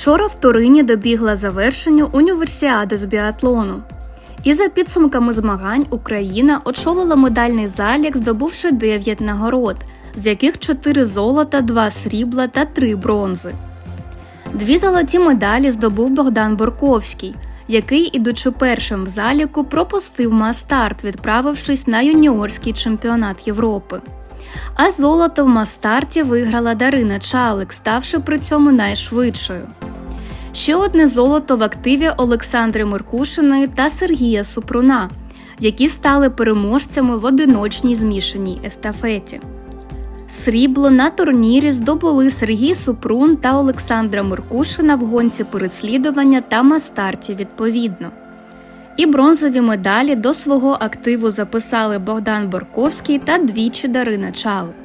Вчора в Турині добігла завершенню універсіада з біатлону. І за підсумками змагань Україна очолила медальний залік, здобувши 9 нагород, з яких 4 золота, 2 срібла та 3 бронзи. Дві золоті медалі здобув Богдан Борковський, який, ідучи першим в заліку, пропустив мастарт, відправившись на юніорський чемпіонат Європи. А золото в мастарті виграла Дарина Чалик, ставши при цьому найшвидшою. Ще одне золото в активі Олександри Меркушиної та Сергія Супруна, які стали переможцями в одиночній змішаній естафеті. Срібло на турнірі здобули Сергій Супрун та Олександра Меркушина в гонці переслідування та мастарті відповідно. І бронзові медалі до свого активу записали Богдан Борковський та двічі Дарина Чалик.